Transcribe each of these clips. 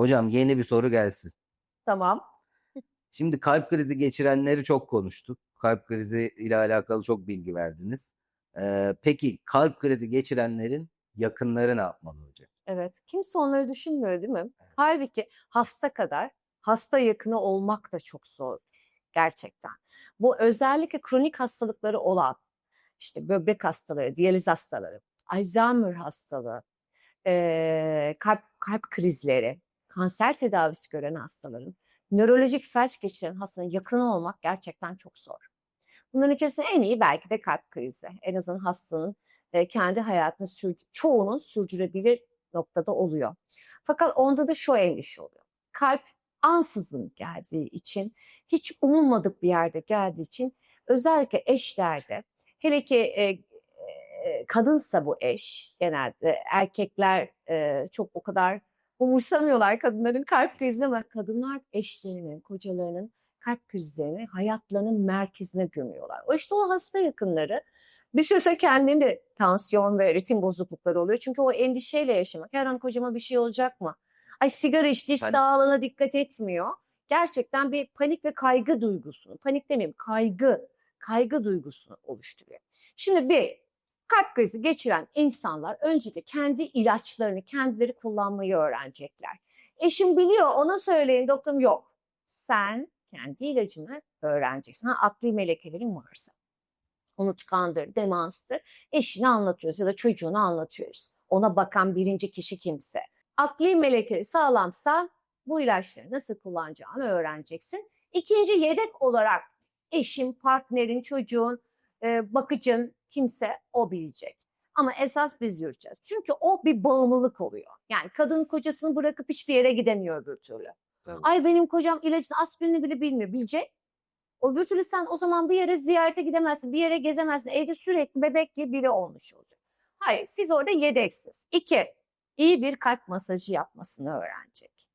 Hocam yeni bir soru gelsin. Tamam. Şimdi kalp krizi geçirenleri çok konuştuk. Kalp krizi ile alakalı çok bilgi verdiniz. Ee, peki kalp krizi geçirenlerin yakınları ne yapmalı hocam? Evet. Kimse onları düşünmüyor değil mi? Halbuki hasta kadar hasta yakını olmak da çok zordur. Gerçekten. Bu özellikle kronik hastalıkları olan işte böbrek hastaları, diyaliz hastaları, Alzheimer hastalığı, eee, kalp, kalp krizleri, kanser tedavisi gören hastaların, nörolojik felç geçiren hastanın yakını olmak gerçekten çok zor. Bunların içerisinde en iyi belki de kalp krizi. En azından hastanın e, kendi hayatını sür, çoğunun sürdürebilir noktada oluyor. Fakat onda da şu endişe oluyor. Kalp ansızın geldiği için, hiç umulmadık bir yerde geldiği için özellikle eşlerde, hele ki e, e, kadınsa bu eş, genelde erkekler e, çok o kadar umursamıyorlar kadınların kalp krizini ama kadınlar eşlerinin, kocalarının kalp krizlerini hayatlarının merkezine gömüyorlar. O işte o hasta yakınları bir süre sonra kendinde tansiyon ve ritim bozuklukları oluyor. Çünkü o endişeyle yaşamak. Her an kocama bir şey olacak mı? Ay sigara içti, hiç Panik. sağlığına dikkat etmiyor. Gerçekten bir panik ve kaygı duygusunu, panik demeyeyim kaygı, kaygı duygusunu oluşturuyor. Şimdi bir kalp krizi geçiren insanlar öncelikle kendi ilaçlarını kendileri kullanmayı öğrenecekler. Eşim biliyor ona söyleyin doktorum yok. Sen kendi ilacını öğreneceksin. Ha, akli melekelerin varsa. Unutkandır, demanstır. Eşine anlatıyoruz ya da çocuğuna anlatıyoruz. Ona bakan birinci kişi kimse. Akli melekeli sağlamsa bu ilaçları nasıl kullanacağını öğreneceksin. İkinci yedek olarak eşin, partnerin, çocuğun, e, bakıcın kimse o bilecek. Ama esas biz yürüyeceğiz. Çünkü o bir bağımlılık oluyor. Yani kadın kocasını bırakıp hiçbir yere gidemiyor öbür türlü. Tabii. Ay benim kocam ilacın aspirini bile bilmiyor. Bilecek. Öbür türlü sen o zaman bir yere ziyarete gidemezsin, bir yere gezemezsin. Evde sürekli bebek gibi biri olmuş olacak. Hayır, siz orada yedeksiz. İki, iyi bir kalp masajı yapmasını öğrenecek.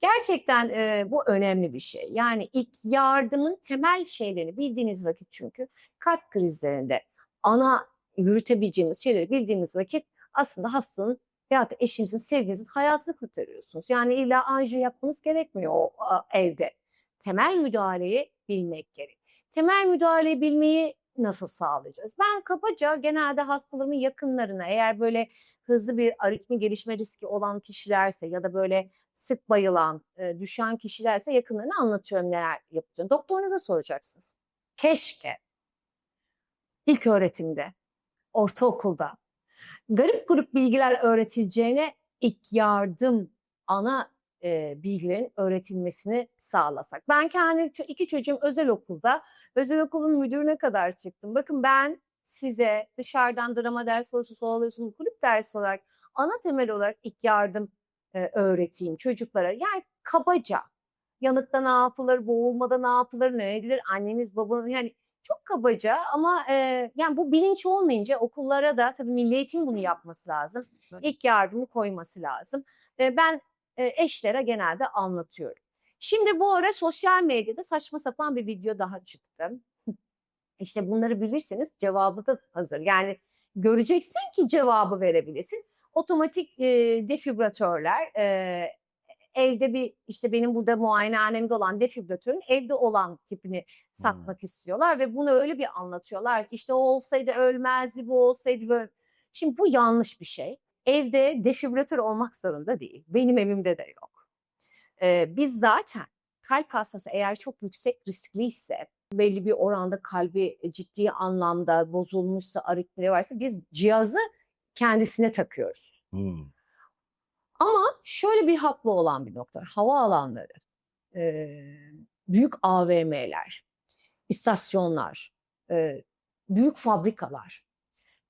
Gerçekten e, bu önemli bir şey. Yani ilk yardımın temel şeylerini bildiğiniz vakit çünkü kalp krizlerinde ana yürütebileceğiniz şeyleri bildiğiniz vakit aslında hastanın veyahut da eşinizin, sevgilinizin hayatını kurtarıyorsunuz. Yani illa anjiyo yapmanız gerekmiyor o evde. Temel müdahaleyi bilmek gerek. Temel müdahaleyi bilmeyi nasıl sağlayacağız? Ben kabaca genelde hastalarımın yakınlarına eğer böyle hızlı bir aritmi gelişme riski olan kişilerse ya da böyle sık bayılan, e, düşen kişilerse yakınlarına anlatıyorum neler yapacağını. Doktorunuza soracaksınız. Keşke ilk öğretimde, ortaokulda garip grup bilgiler öğretileceğine ilk yardım ana e, bilgilerin öğretilmesini sağlasak. Ben kendi iki çocuğum özel okulda, özel okulun müdürüne kadar çıktım. Bakın ben size dışarıdan drama dersi alıyorsunuz, alıyorsunuz, kulüp dersi olarak ana temel olarak ilk yardım e, öğreteyim çocuklara. Yani kabaca yanıkta ne yapılır, boğulmada ne yapılır, ne edilir, anneniz babanız yani çok kabaca ama e, yani bu bilinç olmayınca okullara da tabii milli eğitim bunu yapması lazım. Tabii. İlk yardımı koyması lazım. E, ben eşlere genelde anlatıyorum. Şimdi bu ara sosyal medyada saçma sapan bir video daha çıktı. İşte bunları bilirseniz cevabı da hazır. Yani göreceksin ki cevabı verebilesin. Otomatik e, defibratörler e, evde bir işte benim burada muayenehanemde olan defibratörün evde olan tipini satmak istiyorlar ve bunu öyle bir anlatıyorlar ki işte o olsaydı ölmezdi bu olsaydı böyle. Şimdi bu yanlış bir şey. Evde defibratör olmak zorunda değil. Benim evimde de yok. Ee, biz zaten kalp hastası eğer çok yüksek riskliyse belli bir oranda kalbi ciddi anlamda bozulmuşsa aritmileri varsa biz cihazı kendisine takıyoruz. Hmm. Ama şöyle bir haklı olan bir nokta. Hava alanları, eee, büyük AVM'ler, istasyonlar, eee, büyük fabrikalar,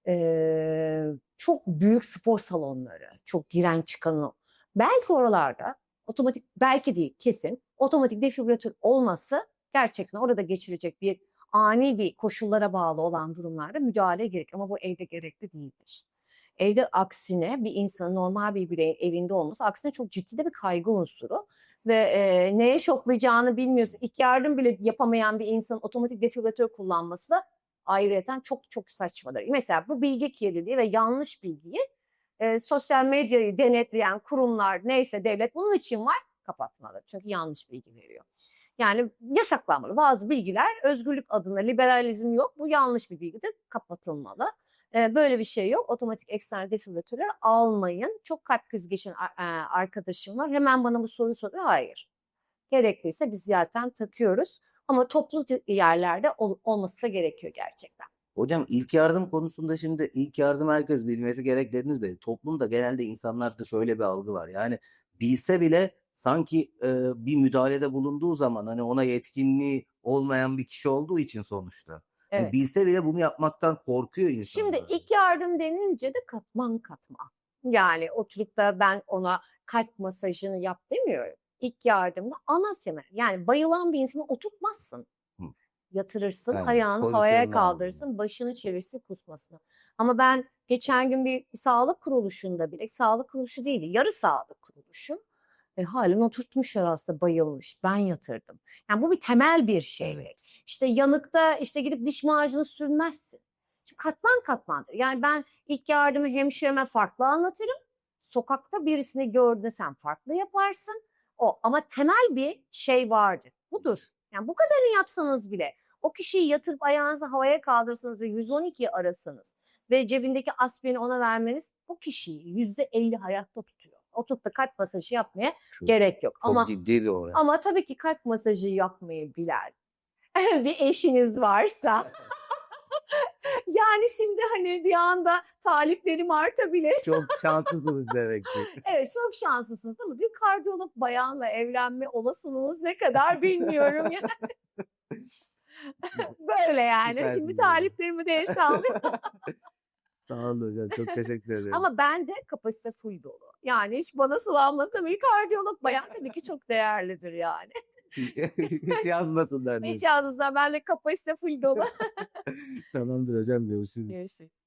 eee, çok büyük spor salonları, çok giren çıkanı. Belki oralarda otomatik, belki değil kesin otomatik defibratör olması gerçekten orada geçirecek bir ani bir koşullara bağlı olan durumlarda müdahale gerek. Ama bu evde gerekli değildir. Evde aksine bir insanın normal bir bireyin evinde olması aksine çok ciddi de bir kaygı unsuru ve e, neye şoklayacağını bilmiyorsun. İlk yardım bile yapamayan bir insanın otomatik defibratör kullanması da ayrıyeten çok çok saçmadır. Mesela bu bilgi kirliliği ve yanlış bilgiyi e, sosyal medyayı denetleyen kurumlar neyse devlet bunun için var kapatmalı. Çünkü yanlış bilgi veriyor. Yani yasaklanmalı. Bazı bilgiler özgürlük adına liberalizm yok. Bu yanlış bir bilgidir. Kapatılmalı. E, böyle bir şey yok. Otomatik ekstern defibrilatörler almayın. Çok kalp krizi geçiren a- e, arkadaşım var. Hemen bana bu soruyu soruyor. Hayır. Gerekliyse biz zaten takıyoruz. Ama toplu yerlerde ol- olması da gerekiyor gerçekten. Hocam ilk yardım konusunda şimdi ilk yardım herkes bilmesi gerek dediniz de toplumda genelde insanlarda şöyle bir algı var. Yani bilse bile sanki e, bir müdahalede bulunduğu zaman hani ona yetkinliği olmayan bir kişi olduğu için sonuçta. Hani Evet. bilse bile bunu yapmaktan korkuyor insanlar. Şimdi ilk yardım denince de katman katman. Yani oturup da ben ona kalp masajını yap demiyorum. İlk yardımda ana temel. Yani bayılan bir insanı oturtmazsın. Hı. Yatırırsın, Yani ayağını havaya kaldırırsın, başını çevirsin kusmasını. Ama ben geçen gün bir sağlık kuruluşunda bile, sağlık kuruluşu değil, yarı sağlık kuruluşu. E, halen oturtmuşlar aslında bayılmış. Ben yatırdım. Yani bu bir temel bir şey. Evet. İşte yanıkta işte gidip diş macunu sürmezsin. Şimdi katman katmandır. Yani ben ilk yardımı hemşireme farklı anlatırım. Sokakta birisini gördüğünde sen farklı yaparsın. O ama temel bir şey vardır. Budur. Yani bu kadarını yapsanız bile o kişiyi yatırıp ayağınızı havaya kaldırsanız ve 112'yi arasanız ve cebindeki aspirini ona vermeniz bu kişiyi %50 hayatta tutuyor. Oturup da kalp masajı yapmaya Çok- gerek yok. Çok Ama ciddi bir olay. ama tabii ki kalp masajı yapmayı bilen bir eşiniz varsa yani şimdi hani bir anda taliplerim artabilir. Çok şanslısınız demek ki. Evet çok şanslısınız ama bir kardiyolog bayanla evlenme olasılığınız ne kadar bilmiyorum yani. Böyle yani. Süpersiniz Şimdi taliplerimi de sallıyorum. Sağ olun hocam. Çok teşekkür ederim. ama ben de kapasite full dolu. Yani hiç bana sılanmasa bir kardiyolog bayan tabii ki çok değerlidir yani. Hiç yazmasınlar. Hiç yalnızlar benle kapasite full dolu. Tamamdır hocam. Görüşürüz. Görüşürüz.